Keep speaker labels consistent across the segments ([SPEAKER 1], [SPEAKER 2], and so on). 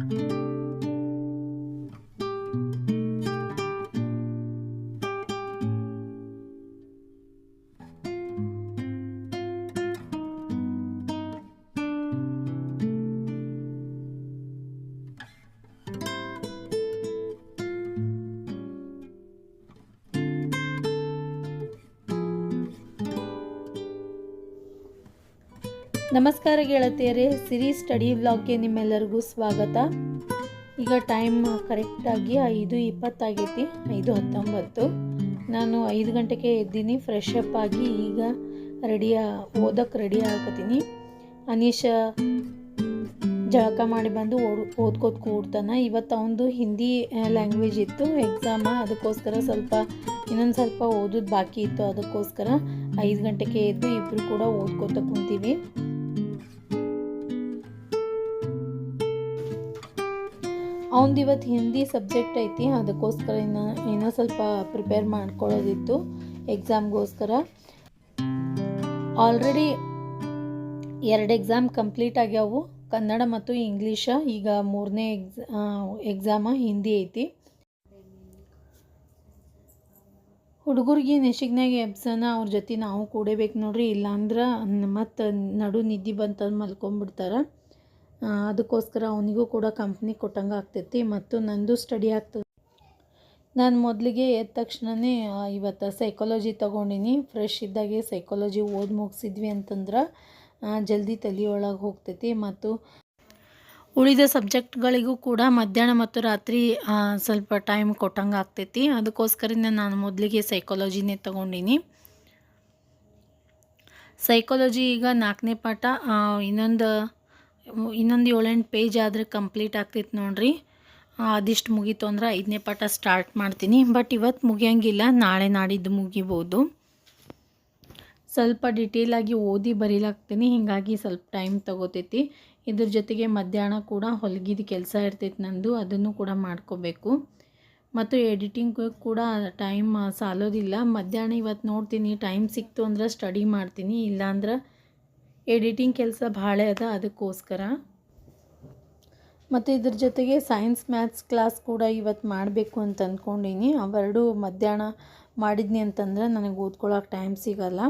[SPEAKER 1] thank you ನಮಸ್ಕಾರ ಗೆಳತಿಯರೇ ಸಿರಿ study ವ್ಲಾಗ್ಗೆ ನಿಮ್ಮೆಲ್ಲರಿಗೂ ಸ್ವಾಗತ. ಈಗ ಟೈಮ್ ಕರೆಕ್ಟಾಗಿ ಐದು ಇಪ್ಪತ್ತಾಗೈತಿ, ಐದು ಹತ್ತೊಂಬತ್ತು. ನಾನು ಐದು ಗಂಟೆಗೆ ಎದ್ದೀನಿ ಫ್ರೆಶ್ ಅಪ್ ಆಗಿ ಈಗ ರೆಡಿಯ ಓದಕ್ಕೆ ರೆಡಿ ಆಗತ್ತೀನಿ ಅನೀಶ ಜಳಕ ಮಾಡಿ ಬಂದು ಓಡ್, ಓದ್ಕೋತ ಕೂಡ್ತಾನೆ. ಇವತ್ತು ಅವನದು ಹಿಂದಿ ಲ್ಯಾಂಗ್ವೇಜ್ ಇತ್ತು ಎಕ್ಸಾಮ ಅದಕ್ಕೋಸ್ಕರ ಸ್ವಲ್ಪ, ಇನ್ನೊಂದು ಸ್ವಲ್ಪ ಓದೋದು ಬಾಕಿ ಇತ್ತು, ಅದಕ್ಕೋಸ್ಕರ ಐದು ಗಂಟೆಗೆ ಎದ್ದು ಇಬ್ಬರು ಕೂಡ ಓದ್ಕೋತ ಕುಂತೀವಿ. ಅವನದು ಇವತ್ತು ಹಿಂದಿ ಸಬ್ಜೆಕ್ಟ್ ಐತಿ ಅದಕ್ಕೋಸ್ಕರ ಇನ್ನು ಇನ್ನೂ ಸ್ವಲ್ಪ ಪ್ರಿಪೇರ್ ಮಾಡ್ಕೊಳ್ಳೋದಿತ್ತು ಎಕ್ಸಾಮ್ಗೋಸ್ಕರ ಆಲ್ರೆಡಿ ಎರಡು ಎಕ್ಸಾಮ್ ಕಂಪ್ಲೀಟ್ ಆಗ್ಯಾವು ಕನ್ನಡ ಮತ್ತು ಇಂಗ್ಲೀಷ ಈಗ ಮೂರನೇ ಎಕ್ಸ್ ಎಕ್ಸಾಮ ಹಿಂದಿ ಐತಿ. ಹುಡುಗರಿಗೆ ನೆಶಿಗ್ನಾಗ ಎಬ್ಸನ ಅವ್ರ ಜೊತೆ ನಾವು ಕೂಡಬೇಕು ನೋಡ್ರಿ ಇಲ್ಲಾಂದ್ರೆ ಮತ್ತು ನಡು ನಿದ್ದೆ ಬಂತಂದು ಮಲ್ಕೊಂಡ್ಬಿಡ್ತಾರೆ ಅದಕ್ಕೋಸ್ಕರ ಅವನಿಗೂ ಕೂಡ ಕಂಪ್ನಿ ಕೊಟ್ಟಂಗೆ ಆಗ್ತೈತಿ ಮತ್ತು ನಂದು ಸ್ಟಡಿ ಆಗ್ತದೆ. ನಾನು ಮೊದಲಿಗೆ ಎದ್ದ ತಕ್ಷಣವೇ ಇವತ್ತು ಸೈಕಾಲಜಿ ತೊಗೊಂಡಿನಿ. ಫ್ರೆಶ್ ಇದ್ದಾಗೆ ಸೈಕಾಲಜಿ ಓದಿ ಮುಗಿಸಿದ್ವಿ ಅಂತಂದ್ರೆ ಜಲ್ದಿ ತಲೆಯೊಳಗೆ ಹೋಗ್ತೈತಿ ಮತ್ತು ಉಳಿದ ಸಬ್ಜೆಕ್ಟ್ಗಳಿಗೂ ಕೂಡ ಮಧ್ಯಾಹ್ನ ಮತ್ತು ರಾತ್ರಿ ಸ್ವಲ್ಪ ಟೈಮ್ ಕೊಟ್ಟಂಗೆ ಆಗ್ತೈತಿ. ಅದಕ್ಕೋಸ್ಕರನೇ ನಾನು ಮೊದಲಿಗೆ ಸೈಕಾಲಜಿನೇ ತೊಗೊಂಡಿನಿ. ಸೈಕಾಲಜಿ ಈಗ ನಾಲ್ಕನೇ ಪಾಠ ಇನ್ನೊಂದು ಇನ್ನೊಂದು ಏಳೆಂಟು ಪೇಜ್ ಆದರೆ ಕಂಪ್ಲೀಟ್ ಆಗ್ತೈತೆ ನೋಡ್ರಿ. ಅದಿಷ್ಟು ಮುಗೀತು ಅಂದ್ರೆ ಐದನೇ ಪಾಠ ಸ್ಟಾರ್ಟ್ ಮಾಡ್ತೀನಿ. ಬಟ್ ಇವತ್ತು ಮುಗಿಯಂಗಿಲ್ಲ, ನಾಳೆ ನಾಡಿದ್ದು ಮುಗಿಬೋದು. ಸ್ವಲ್ಪ ಡಿಟೇಲಾಗಿ ಓದಿ ಬರೀಲಾಗ್ತೀನಿ. ಹೀಗಾಗಿ ಸ್ವಲ್ಪ ಟೈಮ್ ತೊಗೋತೈತಿ. ಇದ್ರ ಜೊತೆಗೆ ಮಧ್ಯಾಹ್ನ ಕೂಡ ಹೊಲಗಿದ ಕೆಲಸ ಇರ್ತೈತಿ ನಂದು, ಅದನ್ನು ಕೂಡ ಮಾಡ್ಕೋಬೇಕು. ಮತ್ತು ಎಡಿಟಿಂಗ್ ಕೂಡ ಟೈಮ್ ಸಾಲೋದಿಲ್ಲ. ಮಧ್ಯಾಹ್ನ ಇವತ್ತು ನೋಡ್ತೀನಿ. ಟೈಮ್ ಸಿಕ್ತು ಅಂದ್ರೆ ಸ್ಟಡಿ ಮಾಡ್ತೀನಿ. ಇಲ್ಲಾಂದ್ರೆ ಎಡಿಟಿಂಗ್ ಕೆಲಸ ಭಾಳ ಅದ ಅದಕ್ಕೋಸ್ಕರ. ಮತ್ತು ಇದ್ರ ಜೊತೆಗೆ ಸೈನ್ಸ್, ಮ್ಯಾಥ್ಸ್ ಕ್ಲಾಸ್ ಕೂಡ ಇವತ್ತು ಮಾಡಬೇಕು ಅಂತ ಅಂದ್ಕೊಂಡೀನಿ ಅವೆರಡು ಮಧ್ಯಾಹ್ನ ಮಾಡಿದ್ನಿ ಅಂತಂದ್ರೆ ನನಗೆ ಓದ್ಕೊಳ್ಳೋಕೆ ಟೈಮ್ ಸಿಗಲ್ಲ.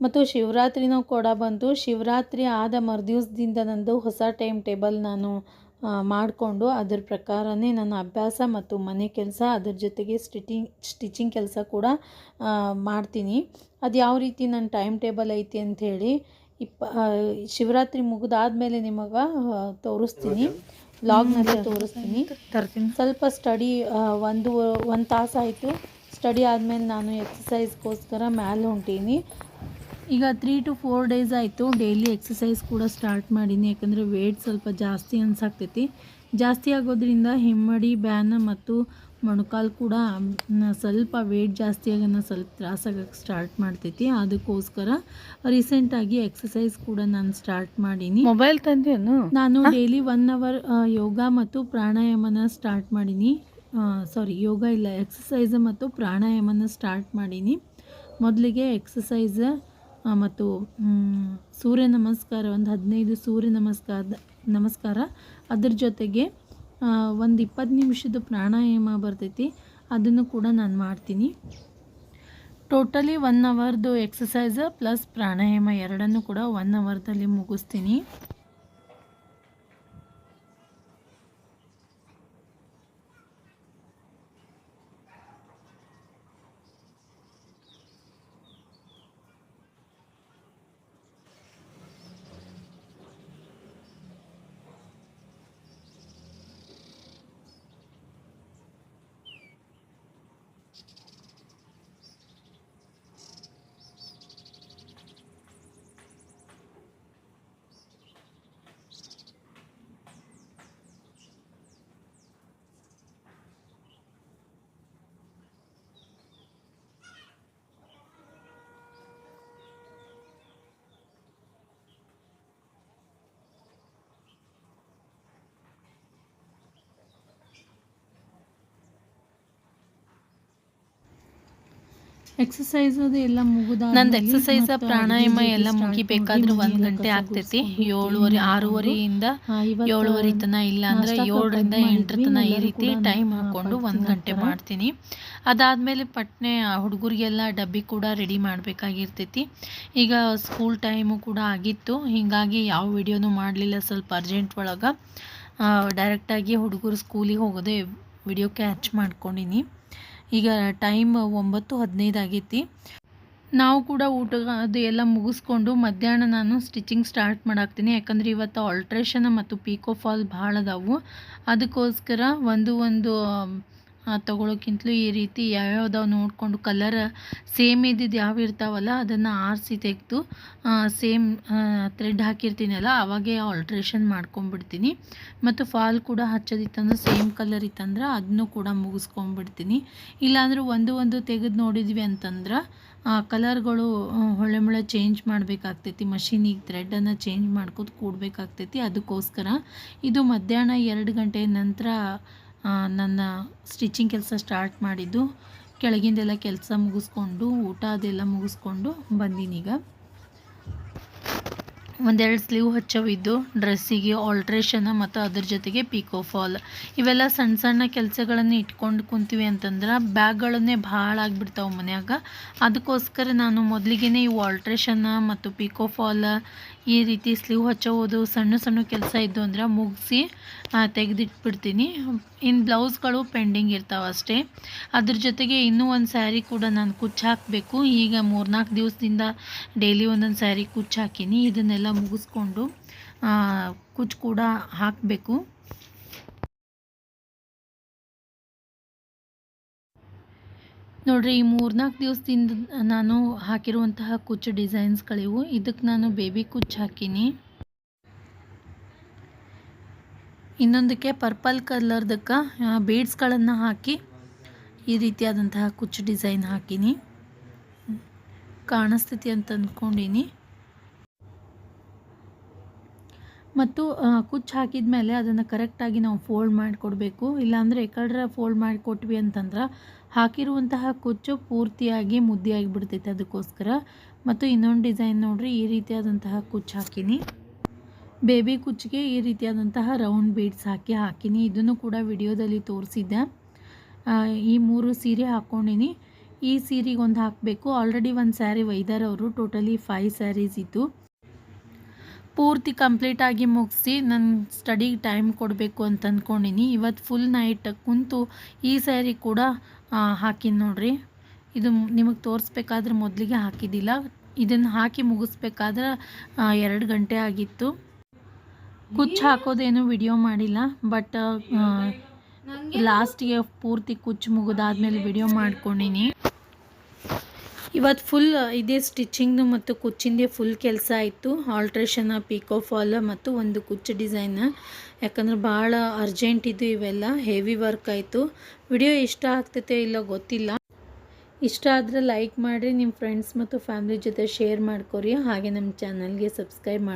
[SPEAKER 1] ಮತ್ತು ಶಿವರಾತ್ರಿನೂ ಕೂಡ ಬಂತು ಶಿವರಾತ್ರಿ ಆದ ಮರುದಿವ್ಸದಿಂದ ನಂದು ಹೊಸ ಟೈಮ್ ಟೇಬಲ್ ನಾನು ಮಾಡಿಕೊಂಡು ಅದ್ರ ಪ್ರಕಾರನೇ ನನ್ನ ಅಭ್ಯಾಸ ಮತ್ತು ಮನೆ ಕೆಲಸ ಅದ್ರ ಜೊತೆಗೆ ಸ್ಟಿಚಿಂಗ್ ಸ್ಟಿಚಿಂಗ್ ಕೆಲಸ ಕೂಡ ಮಾಡ್ತೀನಿ. ಅದು ಯಾವ ರೀತಿ ನನ್ನ ಟೈಮ್ ಟೇಬಲ್ ಐತಿ ಅಂಥೇಳಿ ಇಪ್ಪ ಶಿವರಾತ್ರಿ ಮುಗಿದಾದ್ಮೇಲೆ ನಿಮಗೆ ತೋರಿಸ್ತೀನಿ. ವ್ಲಾಗ್ನಲ್ಲೇ ತೋರಿಸ್ತೀನಿ. ತರ್ತೀನಿ. ಸ್ವಲ್ಪ ಸ್ಟಡಿ ಒಂದು ಒಂದು ತಾಸಾಯಿತು ಸ್ಟಡಿ ಆದಮೇಲೆ ನಾನು ಎಕ್ಸಸೈಸ್ಗೋಸ್ಕರ ಮ್ಯಾಲೆ ಹೊಂಟೀನಿ. ಈಗ ತ್ರೀ ಟು ಫೋರ್ ಡೇಸ್ ಆಯಿತು. ಡೈಲಿ ಎಕ್ಸಸೈಸ್ ಕೂಡ ಸ್ಟಾರ್ಟ್ ಮಾಡೀನಿ. ಯಾಕಂದರೆ ವೇಟ್ ಸ್ವಲ್ಪ ಜಾಸ್ತಿ ಅನ್ಸಾಕ್ತೈತಿ. ಜಾಸ್ತಿ ಆಗೋದ್ರಿಂದ ಹಿಮ್ಮಡಿ ಬ್ಯಾನ್ ಮತ್ತು ಮೊಣಕಾಲು ಕೂಡ ಸ್ವಲ್ಪ ವೇಟ್ ಜಾಸ್ತಿ ಆಗೋಣ ಸ್ವಲ್ಪ ತ್ರಾಸಾಗಕ್ಕೆ ಸ್ಟಾರ್ಟ್ ಮಾಡ್ತೈತಿ. ಅದಕ್ಕೋಸ್ಕರ ರೀಸೆಂಟಾಗಿ ಎಕ್ಸಸೈಸ್ ಕೂಡ ನಾನು ಸ್ಟಾರ್ಟ್ ಮಾಡೀನಿ.
[SPEAKER 2] ಮೊಬೈಲ್ ತಂದೇನು
[SPEAKER 1] ನಾನು ಡೈಲಿ ಒನ್ ಅವರ್ ಯೋಗ ಮತ್ತು ಪ್ರಾಣಾಯಾಮನ ಸ್ಟಾರ್ಟ್ ಮಾಡೀನಿ. ಸಾರಿ ಯೋಗ ಇಲ್ಲ ಎಕ್ಸಸೈಸ್ ಮತ್ತು ಪ್ರಾಣಾಯಾಮನ ಸ್ಟಾರ್ಟ್ ಮಾಡೀನಿ. ಮೊದಲಿಗೆ ಎಕ್ಸಸೈಸ್ ಮತ್ತು ಸೂರ್ಯ ನಮಸ್ಕಾರ ಒಂದು ಹದಿನೈದು ಸೂರ್ಯ ನಮಸ್ಕಾರ ನಮಸ್ಕಾರ. ಅದ್ರ ಜೊತೆಗೆ ಒಂದು ಇಪ್ಪತ್ತು ನಿಮಿಷದ ಪ್ರಾಣಾಯಾಮ ಬರ್ತೈತಿ. ಅದನ್ನು ಕೂಡ ನಾನು ಮಾಡ್ತೀನಿ. ಟೋಟಲಿ ಒನ್ ಅವರ್ದು ಎಕ್ಸಸೈಸ್ ಪ್ಲಸ್ ಪ್ರಾಣಾಯಾಮ ಎರಡನ್ನೂ ಕೂಡ ಒನ್ ಅವರ್ದಲ್ಲಿ ಮುಗಿಸ್ತೀನಿ.
[SPEAKER 2] ಎಕ್ಸಸೈಸ್ ಅದು ಎಲ್ಲ ಮುಗಿದ
[SPEAKER 1] ನಂದು ಎಕ್ಸಸೈಸ್ ಪ್ರಾಣಾಯಾಮ ಎಲ್ಲ ಮುಗಿಬೇಕಾದ್ರೆ ಒಂದ್ ಗಂಟೆ ಆಗ್ತೈತಿ. ಏಳುವರೆ ಆರೂವರೆಯಿಂದ ಏಳುವರೆ ತನ ಇಲ್ಲ ಅಂದ್ರೆ ಏಳರಿಂದ ಎಂಟರ ತನ ಈ ರೀತಿ ಟೈಮ್ ಹಾಕೊಂಡು ಒಂದ್ ಗಂಟೆ ಮಾಡ್ತೀನಿ. ಅದಾದ್ಮೇಲೆ ಪಟ್ನೆ ಹುಡುಗರಿಗೆಲ್ಲ ಡಬ್ಬಿ ಕೂಡ ರೆಡಿ ಮಾಡಬೇಕಾಗಿರ್ತೈತಿ. ಈಗ ಸ್ಕೂಲ್ ಟೈಮು ಕೂಡ ಆಗಿತ್ತು. ಹೀಗಾಗಿ ಯಾವ ವಿಡಿಯೋನೂ ಮಾಡಲಿಲ್ಲ ಸ್ವಲ್ಪ ಅರ್ಜೆಂಟ್ ಒಳಗೆ. ಡೈರೆಕ್ಟಾಗಿ ಹುಡುಗರು ಸ್ಕೂಲಿಗೆ ಹೋಗೋದೇ ವಿಡಿಯೋ ಕ್ಯಾಚ್ ಮಾಡ್ಕೊಂಡಿನಿ. ಈಗ ಟೈಮ್ ಒಂಬತ್ತು ಹದಿನೈದು ಆಗೈತಿ ನಾವು ಕೂಡ ಊಟ ಅದು ಎಲ್ಲ ಮುಗಿಸ್ಕೊಂಡು ಮಧ್ಯಾಹ್ನ ನಾನು ಸ್ಟಿಚಿಂಗ್ ಸ್ಟಾರ್ಟ್ ಮಾಡಾಕ್ತೀನಿ. ಯಾಕಂದರೆ ಇವತ್ತು ಆಲ್ಟ್ರೇಷನ್ ಮತ್ತು ಪೀಕೋ ಫಾಲ್ ಭಾಳ ಅದಾವು. ಅದಕ್ಕೋಸ್ಕರ ಒಂದು ಒಂದು ತೊಗೊಳೋಕ್ಕಿಂತಲೂ ಈ ರೀತಿ ಯಾವ್ಯಾವ್ದಾವ ನೋಡಿಕೊಂಡು ಕಲರ್ ಸೇಮ್ ಇದ್ದಿದ್ದು ಯಾವ ಇರ್ತಾವಲ್ಲ, ಅದನ್ನು ಆರಿಸಿ ತೆಗೆದು ಸೇಮ್ ಥ್ರೆಡ್ ಹಾಕಿರ್ತೀನಲ್ಲ, ಅವಾಗೇ ಆಲ್ಟ್ರೇಷನ್ ಮಾಡ್ಕೊಂಬಿಡ್ತೀನಿ ಮತ್ತು ಫಾಲ್ ಕೂಡ ಹಚ್ಚೋದಿತ್ತಂದ್ರೆ ಸೇಮ್ ಕಲರ್ ಇತ್ತಂದ್ರೆ ಅದನ್ನು ಕೂಡ ಮುಗಿಸ್ಕೊಂಬಿಡ್ತೀನಿ ಇಲ್ಲಾಂದ್ರೆ ಒಂದು ಒಂದು ತೆಗೆದು ನೋಡಿದ್ವಿ ಅಂತಂದ್ರೆ, ಆ ಕಲರ್ಗಳು ಹೊಳೆ ಮುಳೆ ಚೇಂಜ್ ಮಾಡಬೇಕಾಗ್ತೈತಿ, ಮಷೀನಿಗೆ ಥ್ರೆಡನ್ನು ಚೇಂಜ್ ಮಾಡ್ಕೋತ ಕೂಡಬೇಕಾಗ್ತೈತಿ. ಅದಕ್ಕೋಸ್ಕರ ಇದು ಮಧ್ಯಾಹ್ನ ಎರಡು ಗಂಟೆ ನಂತರ ನನ್ನ ಸ್ಟಿಚಿಂಗ್ ಕೆಲಸ ಸ್ಟಾರ್ಟ್ ಮಾಡಿದ್ದು, ಕೆಳಗಿಂದೆಲ್ಲ ಕೆಲಸ ಮುಗಿಸ್ಕೊಂಡು, ಊಟ ಅದೆಲ್ಲ ಮುಗಿಸ್ಕೊಂಡು ಬಂದೀನೀಗ ಒಂದೆರಡು ಸ್ಲೀವ್ ಹಚ್ಚವಿದ್ದು ಡ್ರೆಸ್ಸಿಗೆ ಆಲ್ಟ್ರೇಷನ್ ಮತ್ತು ಅದ್ರ ಜೊತೆಗೆ ಪಿಕೋ ಫಾಲ್ ಇವೆಲ್ಲ ಸಣ್ಣ ಸಣ್ಣ ಕೆಲಸಗಳನ್ನು ಇಟ್ಕೊಂಡು ಕುಂತೀವಿ ಅಂತಂದ್ರೆ ಬ್ಯಾಗ್ಗಳನ್ನೇ ಭಾಳ ಆಗಿಬಿಡ್ತಾವೆ ಮನ್ಯಾಗ. ಅದಕ್ಕೋಸ್ಕರ ನಾನು ಮೊದಲಿಗೆ ಇವು ಆಲ್ಟ್ರೇಷನ್ ಮತ್ತು ಪಿಕೋ ಫಾಲ್ ಈ ರೀತಿ ಸ್ಲೀವ್ ಹಚ್ಚೋದು ಸಣ್ಣ ಸಣ್ಣ ಕೆಲಸ ಇದ್ದು ಅಂದ್ರೆ ಮುಗಿಸಿ ತೆಗೆದಿಟ್ಬಿಡ್ತೀನಿ. ಇನ್ನು ಬ್ಲೌಸ್ಗಳು ಪೆಂಡಿಂಗ್ ಇರ್ತಾವೆ ಅಷ್ಟೇ. ಅದ್ರ ಜೊತೆಗೆ ಇನ್ನೂ ಒಂದು ಸ್ಯಾರಿ ಕೂಡ ನಾನು ಕುಚ್ಚು ಹಾಕಬೇಕು. ಈಗ ಮೂರ್ನಾಲ್ಕು ದಿವಸದಿಂದ ಡೈಲಿ ಒಂದೊಂದು ಸ್ಯಾರಿ ಕುಚ್ಚು ಹಾಕೀನಿ. ಇದನ್ನೆಲ್ಲ ಮುಗಿಸ್ಕೊಂಡು ಕುಚ್ಚು ಕೂಡ ಹಾಕಬೇಕು. ನೋಡ್ರಿ, ಈ ಮೂರ್ನಾಲ್ಕು ದಿವಸದಿಂದ ನಾನು ಹಾಕಿರುವಂತಹ ಕುಚ್ಚು ಡಿಸೈನ್ಸ್ಗಳಿವು. ಇದಕ್ಕೆ ನಾನು ಬೇಬಿ ಕುಚ್ಚು ಹಾಕೀನಿ. ಇನ್ನೊಂದಕ್ಕೆ ಪರ್ಪಲ್ ಕಲರ್ದಕ್ಕೆ ಬೀಡ್ಸ್ಗಳನ್ನು ಹಾಕಿ ಈ ರೀತಿಯಾದಂತಹ ಕುಚ್ಚು ಡಿಸೈನ್ ಹಾಕೀನಿ. ಕಾಣಿಸ್ತೈತಿ ಅಂತ ಅಂದ್ಕೊಂಡೀನಿ ಮತ್ತು ಕುಚ್ಚು ಹಾಕಿದ ಮೇಲೆ ಅದನ್ನು ಕರೆಕ್ಟಾಗಿ ನಾವು ಫೋಲ್ಡ್ ಮಾಡಿಕೊಡ್ಬೇಕು. ಇಲ್ಲಾಂದರೆ ಎಕಡ್ರ ಫೋಲ್ಡ್ ಮಾಡಿಕೊಟ್ವಿ ಅಂತಂದ್ರೆ ಹಾಕಿರುವಂತಹ ಕುಚ್ಚು ಪೂರ್ತಿಯಾಗಿ ಮುದ್ದೆ ಬಿಡ್ತೈತೆ ಅದಕ್ಕೋಸ್ಕರ. ಮತ್ತು ಇನ್ನೊಂದು ಡಿಸೈನ್ ನೋಡಿರಿ, ಈ ರೀತಿಯಾದಂತಹ ಕುಚ್ಚು ಹಾಕೀನಿ. ಬೇಬಿ ಕುಚ್ಚಿಗೆ ಈ ರೀತಿಯಾದಂತಹ ರೌಂಡ್ ಬೀಡ್ಸ್ ಹಾಕಿ, ಹಾಕೀನಿ. ಇದನ್ನು ಕೂಡ ವಿಡಿಯೋದಲ್ಲಿ ತೋರಿಸಿದ್ದೆ. ಈ ಮೂರು ಸೀರೆ ಹಾಕ್ಕೊಂಡಿನಿ ಈ ಸೀರೆಗೆ ಒಂದು ಹಾಕಬೇಕು. ಆಲ್ರೆಡಿ ಒಂದು ಸ್ಯಾರಿ ಒಯ್ದಾರವರು ಟೋಟಲಿ ಫೈವ್ ಸ್ಯಾರೀಸ್ ಇತ್ತು ಪೂರ್ತಿ ಕಂಪ್ಲೀಟಾಗಿ ಮುಗಿಸಿ ನನ್ನ ಸ್ಟಡಿಗೆ ಟೈಮ್ ಕೊಡಬೇಕು ಅಂತ ಅಂದ್ಕೊಂಡಿನಿ ಇವತ್ತು ಫುಲ್ ನೈಟ್ ಕುಂತು ಈ ಸ್ಯಾರಿ ಕೂಡ ಹಾಕಿನಿ ನೋಡ್ರಿ. ಇದು ನಿಮಗೆ ತೋರಿಸ್ಬೇಕಾದ್ರೆ ಮೊದಲಿಗೆ ಹಾಕಿದ್ದಿಲ್ಲ. ಇದನ್ನು ಹಾಕಿ ಮುಗಿಸ್ಬೇಕಾದ್ರೆ ಎರಡು ಗಂಟೆ ಆಗಿತ್ತು. ಕುಚ್ಚು ಹಾಕೋದೇನು ವಿಡಿಯೋ ಮಾಡಿಲ್ಲ ಬಟ್ ಲಾಸ್ಟಿಗೆ ಪೂರ್ತಿ ಕುಚ್ಚು ಮುಗಿದಾದ್ಮೇಲೆ ವಿಡಿಯೋ ಮಾಡ್ಕೊಂಡಿನಿ. ಇವತ್ತು ಫುಲ್ ಇದೇ ಸ್ಟಿಚಿಂಗ್ದು ಮತ್ತು ಕುಚ್ಚಿಂದೇ ಫುಲ್ ಕೆಲಸ ಆಯಿತು. ಆಲ್ಟ್ರೇಷನ್ ಪಿಕೋ ಫಾಲ್ ಮತ್ತು ಒಂದು ಕುಚ್ಚು ಡಿಸೈನ್ ಯಾಕಂದ್ರೆ ಭಾಳ ಅರ್ಜೆಂಟ್ ಇದು ಇವೆಲ್ಲ ಹೆವಿ ವರ್ಕ್ ಆಯಿತು. ವಿಡಿಯೋ ಇಷ್ಟ ಆಗ್ತೈತೆ ಇಲ್ಲ ಗೊತ್ತಿಲ್ಲ. ಇಷ್ಟ ಆದರೆ ಲೈಕ್ ಮಾಡಿರಿ ನಿಮ್ಮ ಫ್ರೆಂಡ್ಸ್ ಮತ್ತು ಫ್ಯಾಮ್ಲಿ ಜೊತೆ ಶೇರ್ ಮಾಡ್ಕೊರಿ. ಹಾಗೆ ನಮ್ಮ ಚಾನಲ್ಗೆ ಸಬ್ಸ್ಕ್ರೈಬ್ ಮಾಡಿ